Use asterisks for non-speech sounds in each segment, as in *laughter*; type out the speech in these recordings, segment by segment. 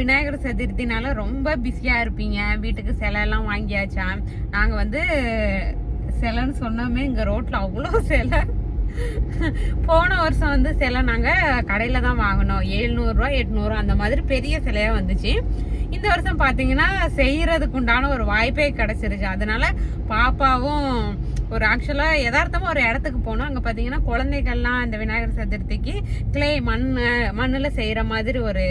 விநாயகர் சதுர்த்தினால ரொம்ப பிஸியாக இருப்பீங்க. வீட்டுக்கு சிலையெல்லாம் வாங்கியாச்சா? நாங்கள் வந்து சிலைன்னு சொன்னோமே இங்கே ரோட்டில் அவ்வளோ சிலை. போன வருஷம் வந்து சிலை நாங்கள் கடையில் தான் வாங்கினோம். எழுநூறுரூவா எட்நூறுவா அந்த மாதிரி பெரிய சிலையாக வந்துச்சு. இந்த வருஷம் பார்த்தீங்கன்னா செய்கிறதுக்கு உண்டான ஒரு வாய்ப்பே கிடச்சிருச்சு. அதனால பாப்பாவும் ஒரு ஆக்சுவலாக யதார்த்தமாக ஒரு இடத்துக்கு போனோம். அங்கே பார்த்தீங்கன்னா குழந்தைகள்லாம் இந்த விநாயகர் சதுர்த்திக்கு கிளே மண் மண்ணில் செய்கிற மாதிரி ஒரு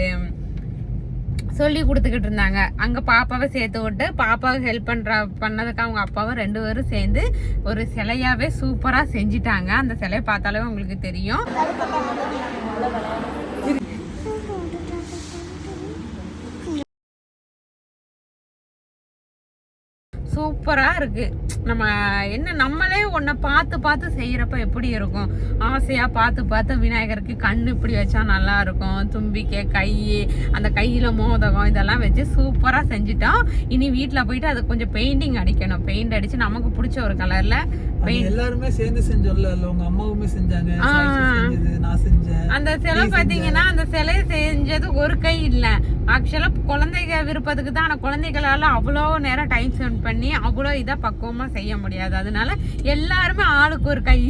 சொல்லி கொடுத்துக்கிட்டு இருந்தாங்க. அங்கே பாப்பாவை சேர்த்து விட்டு பாப்பாவை ஹெல்ப் பண்ணுற பண்ணதுக்கு அவங்க அப்பாவும் ரெண்டு பேரும் சேர்ந்து ஒரு சிலையாகவே சூப்பராக செஞ்சிட்டாங்க. அந்த சிலையை பார்த்தாலே உங்களுக்கு தெரியும். சூப்பராக இருக்குது நம்ம என்ன நம்மளே ஒன்றை பார்த்து பார்த்து செய்கிறப்ப எப்படி இருக்கும்? ஆசையாக பார்த்து பார்த்து விநாயகருக்கு கண் இப்படி வச்சா நல்லா இருக்கும். தும்பிக்கை கை அந்த கையில் மோதகம் இதெல்லாம் வச்சு சூப்பராக செஞ்சுட்டோம். இனி வீட்டில் போயிட்டு அது கொஞ்சம் பெயிண்டிங் அடிக்கணும். பெயிண்ட் அடித்து நமக்கு பிடிச்ச ஒரு கலரில் எல்லாருமே சேர்ந்து செஞ்சோம்ல உங்க அம்மாவுமே செஞ்சாங்க நான் செஞ்சேன் அந்த சிலை பாத்தீங்கன்னா அந்த சிலை செஞ்சது ஒரு கை இல்ல. ஆக்சுவலா குழந்தைங்க விருப்பத்துக்கு தான் ஆனா குழந்தைகளால அவ்வளோ நேரம் டைம் ஸ்பெண்ட் பண்ணி அவ்வளோ இதா பக்குவமா செய்ய முடியாது. அதனால எல்லாருமே ஆளுக்கு ஒரு கை.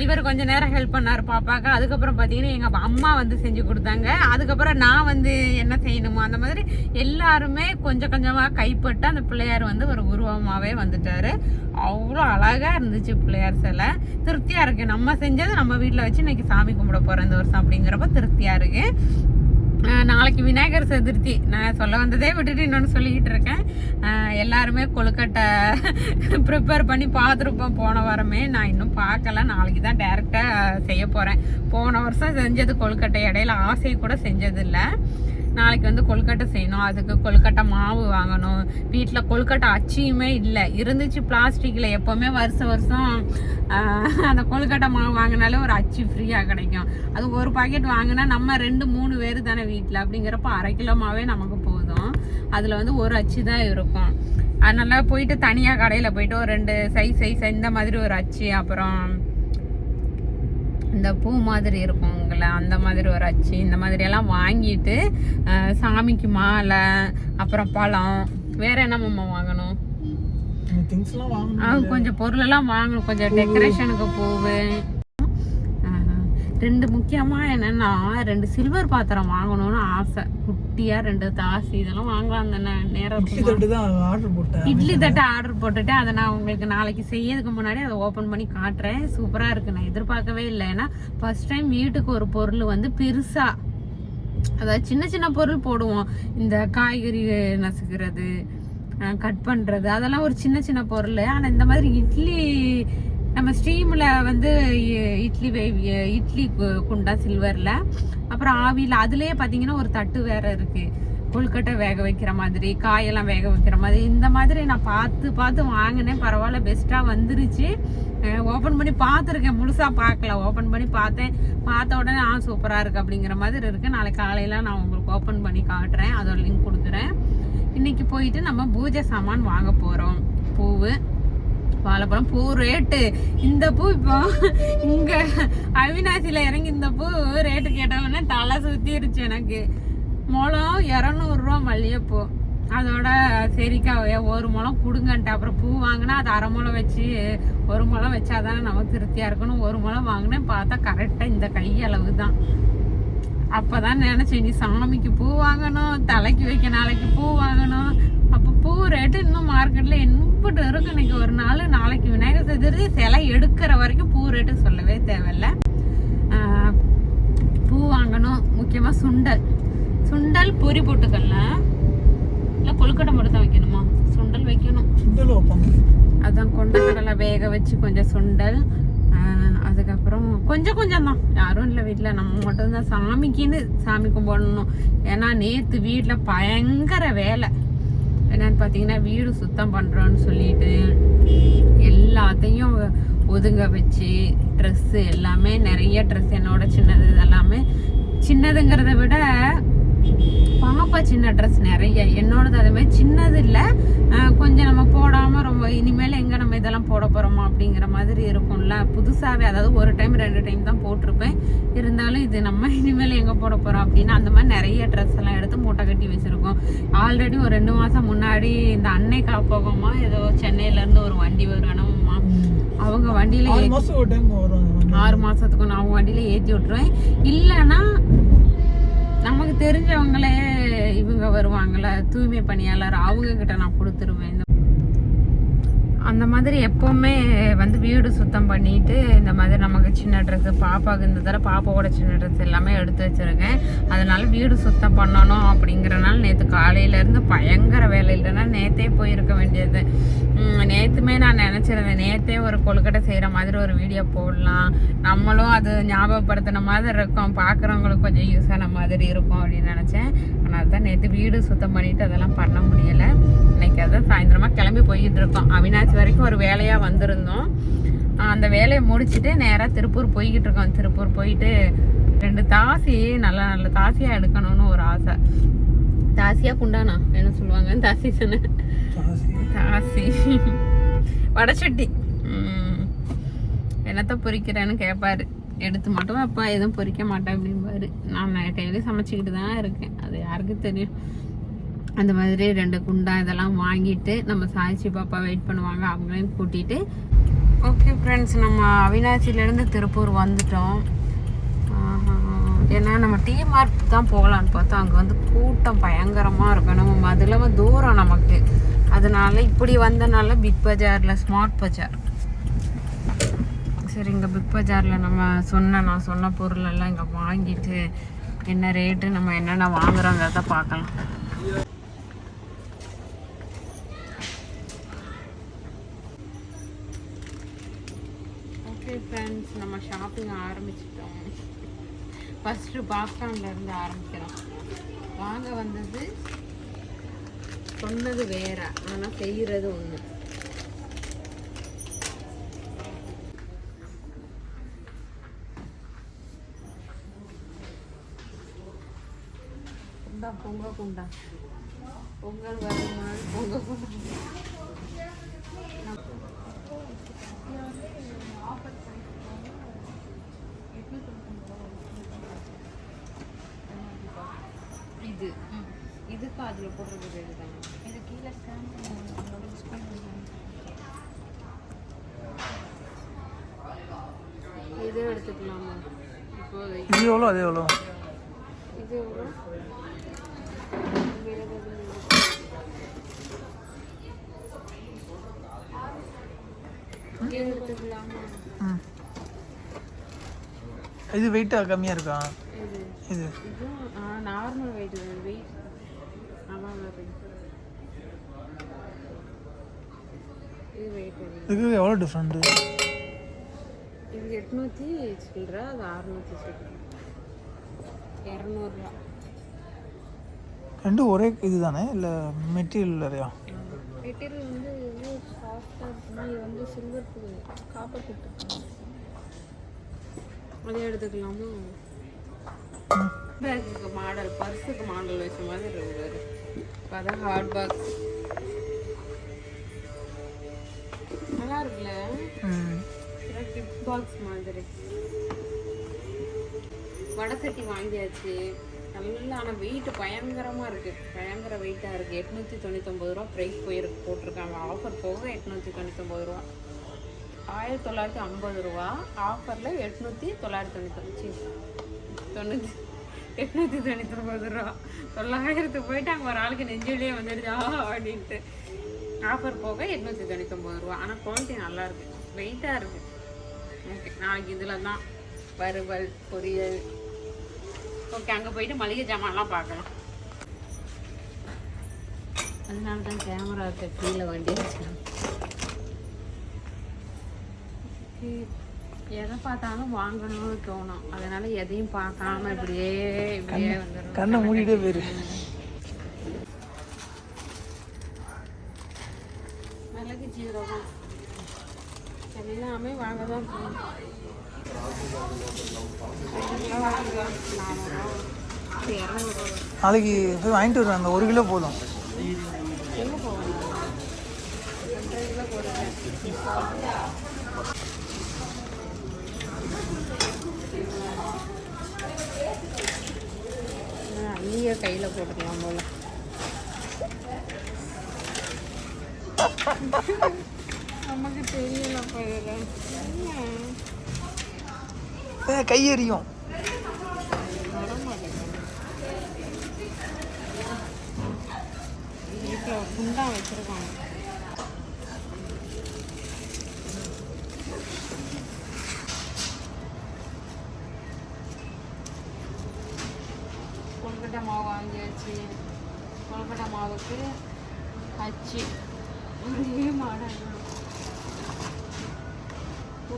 இவர் கொஞ்ச நேரம் ஹெல்ப் பண்ணார் பாப்பாக்கு. அதுக்கப்புறம் பார்த்தீங்கன்னா எங்கள் அம்மா வந்து செஞ்சு கொடுத்தாங்க. அதுக்கப்புறம் நான் வந்து என்ன செய்யணுமோ அந்த மாதிரி எல்லாருமே கொஞ்சம் கொஞ்சமாக கைப்பட்டு அந்த பிள்ளையார் வந்து ஒரு உருவமாகவே வந்துட்டார். அவ்வளோ அழகாக இருந்துச்சு பிள்ளையார் சிலை. திருப்தியாக இருக்குது நம்ம செஞ்சது நம்ம வீட்டில் வச்சு இன்றைக்கி சாமி கும்பிட போகிறோம் இந்த வருஷம் அப்படிங்கிறப்ப திருப்தியாக இருக்குது நாளைக்கு விநாயகர் சதுர்த்தி. நான் சொல்ல வந்ததே விட்டுட்டு இன்னொன்று சொல்லிக்கிட்டு இருக்கேன். எல்லாருமே கொழுக்கட்டை *laughs* ப்ரிப்பேர் பண்ணி பார்த்துருப்போம். போன வாரமே நான் இன்னும் பார்க்கல. நாளைக்கு தான் டேரெக்டாக செய்ய போகிறேன் போன வருஷம் செஞ்சது கொழுக்கட்டை. இடையில ஆசை கூட செஞ்சதில்லை. நாளைக்கு வந்து கொல்கட்டை செய்யணும். அதுக்கு கொல்கட்டை மாவு வாங்கணும். வீட்டில் கொல்கட்டை அச்சியுமே இல்லை. இருந்துச்சு பிளாஸ்டிக்கில் எப்போவுமே வருஷம் வருஷம் அந்த கொல்கட்டை மாவு வாங்கினாலே ஒரு அச்சு ஃப்ரீயாக கிடைக்கும். அது ஒரு பாக்கெட் வாங்கினா நம்ம ரெண்டு மூணு பேர் தானே வீட்டில் அப்படிங்கிறப்ப அரை கிலோ மாவே நமக்கு போதும். அதில் வந்து ஒரு அச்சு தான் இருக்கும். அதனால போயிட்டு தனியாக கடையில் போயிட்டு ஒரு ரெண்டு சைஸ் சைஸ் இந்த மாதிரி ஒரு அச்சு அப்புறம் இந்த பூ மாதிரி இருக்குங்கள அந்த மாதிரி ஒரு அச்சு இந்த மாதிரி எல்லாம் வாங்கிட்டு சாமிக்கு மாலை அப்புறம் பழம் வேற என்ன மாமா வாங்கணும்? கொஞ்சம் பொருளெல்லாம் வாங்கணும் கொஞ்சம் டெக்கரேஷனுக்கு பூவு. ரெண்டு முக்கியமா என்னன்னா ரெண்டு சில்வர் பாத்திரம் வாங்கணும்னு ஆசை. குட்டியா ரெண்டு தாசி இதெல்லாம் வாங்கலாம் தானே நேரம் இட்லி? தட்டு தான் ஆர்டர் போட்டேன். இட்லி தட்டை ஆர்டர் போட்டுட்டு அதை நான் உங்களுக்கு நாளைக்கு செய்யறதுக்கு முன்னாடி அதை ஓப்பன் பண்ணி காட்டுறேன். சூப்பரா இருக்கு. நான் எதிர்பார்க்கவே இல்லை. ஏன்னா ஃபர்ஸ்ட் டைம் வீட்டுக்கு ஒரு பொருள் வந்து பெருசா அதாவது சின்ன சின்ன பொருள் போடுவோம். இந்த காய்கறி நசுக்கிறது கட் பண்றது அதெல்லாம் ஒரு சின்ன சின்ன பொருள். ஆனா இந்த மாதிரி இட்லி நம்ம ஸ்ட்ரீமில் வந்து இ- இட்லி இட்லி கு- குண்டா சில்வரில் அப்புறம் ஆவியில் அதுலேயே பார்த்தீங்கன்னா ஒரு தட்டு வேறு இருக்குது கொழுக்கட்டை வேக வைக்கிற மாதிரி காயெல்லாம் வேக வைக்கிற மாதிரி இந்த மாதிரி நான் பார்த்து பார்த்து வாங்கினேன். பரவாயில்ல பெஸ்ட்டாக வந்துருச்சு. ஓப்பன் பண்ணி பார்த்துருக்கேன். முழுசாக பார்க்கல. ஓப்பன் பண்ணி பார்த்தேன். பார்த்த உடனே ஆ சூப்பராக இருக்குது அப்படிங்கிற மாதிரி இருக்குது நாளைக்கு காலையில் நான் உங்களுக்கு ஓப்பன் பண்ணி காட்டுறேன். அதோட லிங்க் கொடுக்குறேன் இன்றைக்கி போயிட்டு நம்ம பூஜை சாமான் வாங்க போகிறோம் பூவு. வாழைப்பழம். பூ ரேட்டு இந்த பூ இப்போ இங்க அவினாசியில இறங்கி இந்த பூ ரேட்டு கேட்டவொடனே தலை சுத்திருச்சு எனக்கு. முளம் இரநூறுவா மல்லிகைப்பூ. அதோட சரிக்கா ஒரு முளம் கொடுங்கன்ட்டு. அப்புறம் பூ வாங்கினா அது அரை முளம் வச்சு ஒரு முளம் வச்சாதானே நமக்கு திருப்தியா இருக்கணும் ஒரு முளம் வாங்கினேன் பார்த்தா கரெக்டாக இந்த கையளவு தான். அப்போதான் நினைச்சேன் நீ சாமிக்கு பூ வாங்கணும் தலைக்கு வைக்க நாளைக்கு பூ வாங்கணும் பூ ரேட்டு இன்னும் மார்க்கெட்ல எண்பட்டு இருக்கு. இன்னைக்கு ஒரு நாள் நாளைக்கு விநாயகர் சதுர்த்தி சிலை எடுக்கிற வரைக்கும் பூ ரேட்டு சொல்லவே தேவையில்ல. பூ வாங்கணும். முக்கியமா சுண்டல். சுண்டல் பொரி போட்டுக்கலாம் இல்லை கொழுக்கட்டை மட்டும் தான் வைக்கணுமா? சுண்டல் வைக்கணும். சுண்டல் வைப்பாங்க அதான் கொண்டக்கடலை வேக வச்சு கொஞ்சம் சுண்டல். அதுக்கப்புறம் கொஞ்சம் கொஞ்சம் தான். யாரும் இல்லை வீட்டில் நம்ம மட்டும்தான் சாமிக்குன்னு சாமி கும்பிடணும். ஏன்னா நேற்று வீட்டில் பயங்கர வேலை. என்னன்னு பார்த்தீங்கன்னா வீடு சுத்தம் பண்ணுறோன்னு சொல்லிட்டு எல்லாத்தையும் ஒதுங்க வச்சு ட்ரெஸ்ஸு எல்லாமே நிறைய ட்ரெஸ் என்னோட சின்னது இதெல்லாமே. சின்னதுங்கிறத விட பாப்பா சின்ன ட்ரெஸ் நிறைய. என்னோடது அதுமாதிரி சின்னது இல்லை கொஞ்சம் நம்ம போடாமல் ரொம்ப இனிமேல் எங்கே நம்ம நம்ம இதெல்லாம் போட போகிறோமா அப்படிங்கிற மாதிரி இருக்கும்ல. புதுசாகவே அதாவது ஒரு டைம் ரெண்டு டைம் தான் போட்டிருப்பேன். இருந்தாலும் இது நம்ம இனிமேல் எங்கே போட போகிறோம் அப்படின்னு அந்த மாதிரி நிறைய ட்ரெஸ் எல்லாம் எடுத்து மூட்டை கட்டி வச்சுருக்கோம். ஆல்ரெடி ஒரு ரெண்டு மாதம் முன்னாடி இந்த அன்னை காப்பகமா ஏதோ சென்னையிலேருந்து ஒரு வண்டி வருவானம்மா. அவங்க வண்டியில் ஆறு மாசத்துக்கு நான் அவங்க வண்டியில ஏத்தி விட்டுருவேன். இல்லைன்னா நமக்கு தெரிஞ்சவங்களே இவங்க வருவாங்கல்ல தூய்மை பணியாளர் அவங்க கிட்ட நான் கொடுத்துருவேன். அந்த மாதிரி எப்போவுமே வந்து வீடு சுத்தம் பண்ணிட்டு இந்த மாதிரி நமக்கு சின்ன ட்ரெஸ்ஸு பாப்பாவுக்கு இந்த தடவை பாப்பாவோட சின்ன ட்ரெஸ் எல்லாமே எடுத்து வச்சுருக்கேன். அதனால வீடு சுத்தம் பண்ணணும் அப்படிங்கிறனால நேற்று காலையிலேருந்து பயங்கர வேலை இல்லைன்னா நேத்தே போயிருக்க வேண்டியது. நேற்றுமே நான் நினச்சிருந்தேன். நேத்தே ஒரு கொழுக்கட்டை செய்கிற மாதிரி ஒரு வீடியோ போடலாம். நம்மளும் அது ஞாபகப்படுத்தின மாதிரி இருக்கும். பார்க்குறவங்களுக்கு கொஞ்சம் யூஸ் ஆன மாதிரி இருக்கும் அப்படின்னு நினச்சேன். ஆனால் தான் நேற்று வீடு சுத்தம் பண்ணிவிட்டு அதெல்லாம் பண்ண முடியலை. இன்னைக்கு அதை சாயந்தரமாக கிளம்பி போயிட்டு இருக்கோம். அவினாசி வரைக்கும் ஒரு வேலையாக வந்திருந்தோம். அந்த வேலையை முடிச்சுட்டு நேராக திருப்பூர் போய்கிட்டு இருக்கோம். திருப்பூர் போயிட்டு ரெண்டு தாசி நல்ல நல்ல தாசியாக எடுக்கணும்னு ஒரு ஆசை. தாசியா குண்டானா? என்ன சொல்லுவாங்க? தாசி சொன்ன ஜாஸ்தி. தாசி. வடச்சட்டி. என்னத்த பொரிக்கிறேன்னு கேட்பாரு எடுத்து மட்டும் அப்பா எதுவும் பொரிக்க மாட்டேன் அப்படிம்பாரு. நான் டெய்லி சமைச்சிக்கிட்டு தான் இருக்கேன். அது யாருக்கு தெரியும். அந்த மாதிரி ரெண்டு குண்டா இதெல்லாம் வாங்கிட்டு நம்ம சாய்ச்சி பாப்பா வெயிட் பண்ணுவாங்க. அவங்களையும் கூட்டிட்டு. ஓகே ஃப்ரெண்ட்ஸ் நம்ம அவினாசிலேருந்து திருப்பூர் வந்துட்டோம். ஏன்னா நம்ம டீ தான் போகலான்னு பார்த்தா அங்கே வந்து கூட்டம் பயங்கரமாக இருக்கும். நம்ம மதுலமா தூரம் நமக்கு. அதனால இப்படி வந்தனால பிக் பஜாரில் ஸ்மார்ட் பஜார் சரி இங்கே பிக் பஜாரில் நம்ம சொன்ன நான் சொன்ன பொருளெல்லாம் இங்கே வாங்கிட்டு என்ன ரேட்டு நம்ம என்னென்ன வாங்குறோங்கிறத பார்க்கலாம் ஓகே ஃப்ரெண்ட்ஸ் நம்ம ஷாப்பிங் ஆரம்பிச்சிட்டோம் ஃபஸ்ட்டு பாப்கார்ன்லேருந்து ஆரம்பிக்கிறோம். வாங்க வந்தது சொன்னது வேற ஆனால் செய்கிறது ஒன்று குண்டா பொங்க குண்டா. பொங்கல் வரும் பொங்க குண்டா இது ம். இதுக்கு அதில் போடுறது இதுதானே? இது கீழே ஸ்கேன் இது எடுத்துக்கலாமா? இப்போ இது எவ்வளோ அது எவ்வளோ இது எவ்வளோ இது எடுத்துக்கலாமா? ம். இது வெயிட்டாக கம்மியாக இருக்கா? இது. நார்மல் வெயிட் வெயிட் ஆமாம் இது எவ்வளோ டிஃப்ரெண்ட்டு இது எட்நூற்றி சில்லற அது அறுநூற்றி சில்லற. இரநூறுவா. ரெண்டும் ஒரே இது தானே இல்லை மெட்டீரியல் வேறையா? மெட்டீரியல் வந்து இது சாஃப்டாக இருக்குன்னா இது வந்து சில்வர் காப்பர் கொடுத்துருக்காங்க அதே எடுத்துக்கலாமா? பேக்குக்கு மாடல் பர்ஸுக்கு மாடல் வச்ச மாதிரி இருக்குது இப்போ அதான் ஹாட் பாக்ஸ் இருக்குல்ல பாக்ஸ் மாதிரி. வடசட்டி வாங்கியாச்சு. நல்லா ஆனால் வெயிட் பயங்கரமாக இருக்குது பயங்கர வெயிட்டாக இருக்குது எட்நூற்றி தொண்ணூத்தொம்பது ரூபா ப்ரைஸ் போயிருக்கு போட்டிருக்காங்க. ஆஃபர் போக எட்நூற்றி தொண்ணூத்தொம்பது ரூபா. ஆயிரத்தி தொள்ளாயிரத்தி ஐம்பது ரூபா. ஆஃபரில் எட்நூற்றி தொள்ளாயிரத்தி தொண்ணூத்தொம்பது தொண்ணூற்றி எட்நூற்றி தொண்ணூத்தொம்பது ரூபா. தொள்ளாயிரத்துக்கு போயிட்டு அங்கே ஒரு ஆளுக்கு நெஞ்சிலே வந்துடுதா அப்படின்ட்டு. ஆஃபர் போக எட்நூற்றி தொண்ணூத்தொம்பது ரூபா. ஆனால் குவாலிட்டி நல்லா இருக்கு வெயிட்டாக இருக்கு. ஓகே நாளைக்கு இதில் தான் வறுவல் பொரியல். ஓகே அங்கே போயிட்டு மளிகை ஜாமான்லாம் பார்க்கலாம் அதனால தான் கேமரா கீழே வண்டி எதை பார்த்தாலும் வாங்கணும்னு தோணும். அதனால எதையும் பார்க்காம இப்படியே இப்படியே வந்துடும் கண்ணை மூடிட்டே போயிரு மிளகு ஜீரகம் எல்லாமே வாங்க தான் நாளைக்கு போய் வாங்கிட்டு வருவேன். அந்த ஒரு கிலோ போதும். நீயே கையில் போட்டுக்கலாம் போல. நமக்கு தெரியலப்பா இதில். கை எறியும் வீட்டில் குண்டா வச்சுருக்காங்க. கொழுக்கட்டை மாவு வாங்கியாச்சு. கொழுக்கட்டை மாவுக்கு அச்சு. ஒரே மாடல்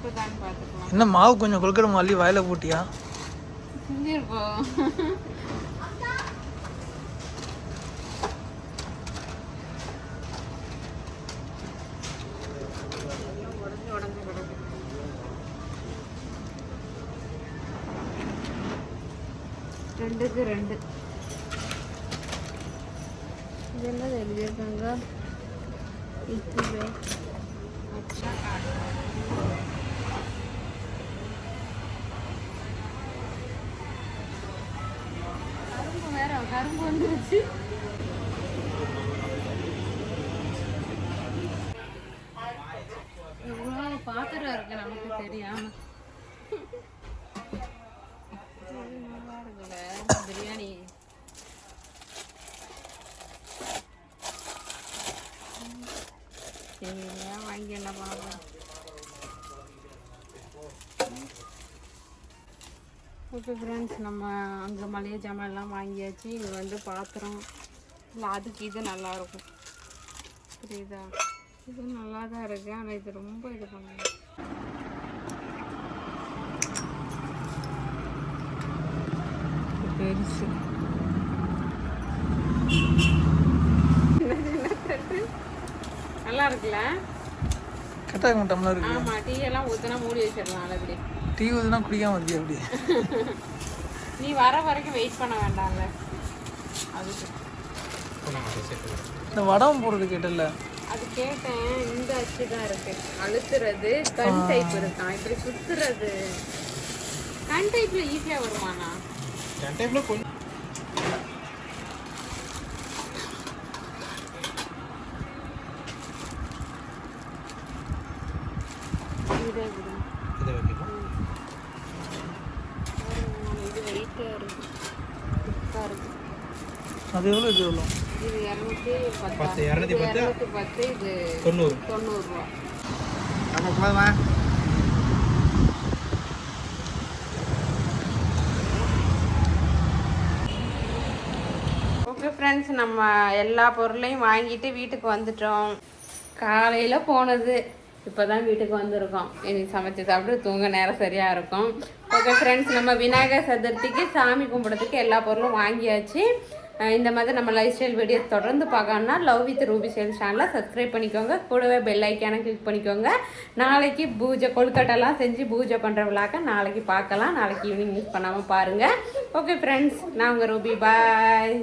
பார்த்துக்கலாம். என்ன மாவு கொஞ்சம் கொழுக்கடை மாலி வாயில போட்டியா? செஞ்சிருப்போம் ரெண்டுக்கு ரெண்டு. இது என்னது எழுதியிருக்காங்க? இட்லி அச்சா கார்டு கரும்பு வந்துருச்சு எவ்வளோ பாத்திரம் இருக்கு நமக்கு தெரியாம. நல்லா இருக்குல்ல பிரியாணி சரியா வாங்கி என்ன பண்ணலாம் ஓகே ஃப்ரெண்ட்ஸ் நம்ம அங்கே மளிகை ஜாமான்லாம் வாங்கியாச்சு. இங்கே வந்து பாத்திரம். இல்லை அதுக்கு இது நல்லா இருக்கும் புரியுதா? இது நல்லா தான் இருக்கு. ஆனால் இது ரொம்ப இது பண்ணுங்க பெருசு. நல்லா இருக்குல்ல கட்டாக டம்ளர் இருக்கு ஆமா டீ எல்லாம் ஊத்துனா மூடி வச்சிடலாம் நல்லபடி டீ ஊதுனா குடிக்காம இருக்கியா அப்படி நீ வர வரைக்கும் வெயிட் பண்ண வேண்டாம்ல. அதுக்கு இந்த வடம் போடுறது கேட்டல அது கேட்டேன். இந்த அச்சு தான் இருக்கு. அழுத்துறது கண் டைப் இருக்கான் இப்படி சுத்துறது. கண் டைப்ல ஈஸியா வருமாண்ணா இதே விடு. இது வெயிட்டா இருக்கு திக்கா இருக்கு அது எவ்வளோ இது எவ்வளோ இது இரநூத்தி பத்து இரநூத்தி பத்து? இது தொண்ணூறு. தொண்ணூறு ரூபா. ஓகே ஃப்ரெண்ட்ஸ் நம்ம எல்லா பொருளையும் வாங்கிட்டு வீட்டுக்கு வந்துட்டோம். காலையில் போனது. இப்போ தான் வீட்டுக்கு வந்திருக்கோம். இன்னைக்கு சமைச்சு சாப்பிட்டு தூங்க நேரம் சரியாக இருக்கும். ஓகே ஃப்ரெண்ட்ஸ் நம்ம விநாயகர் சதுர்த்திக்கு சாமி கும்பிட்றதுக்கு எல்லா பொருளும் வாங்கியாச்சு. இந்த மாதிரி நம்ம லைஃப் ஸ்டைல் வீடியோ தொடர்ந்து பார்க்கணும்னா லவ் வித் ரூபி சேல் சேனலை சப்ஸ்கிரைப் பண்ணிக்கோங்க. கூடவே பெல் ஐக்கான கிளிக் பண்ணிக்கோங்க. நாளைக்கு பூஜை கொழுக்கட்டெல்லாம் செஞ்சு பூஜை பண்ணுற விழாக்க நாளைக்கு பார்க்கலாம். நாளைக்கு ஈவினிங் மிஸ் பண்ணாமல் பாருங்கள் ஓகே ஃப்ரெண்ட்ஸ் நான் உங்கள் ரூபி பாய்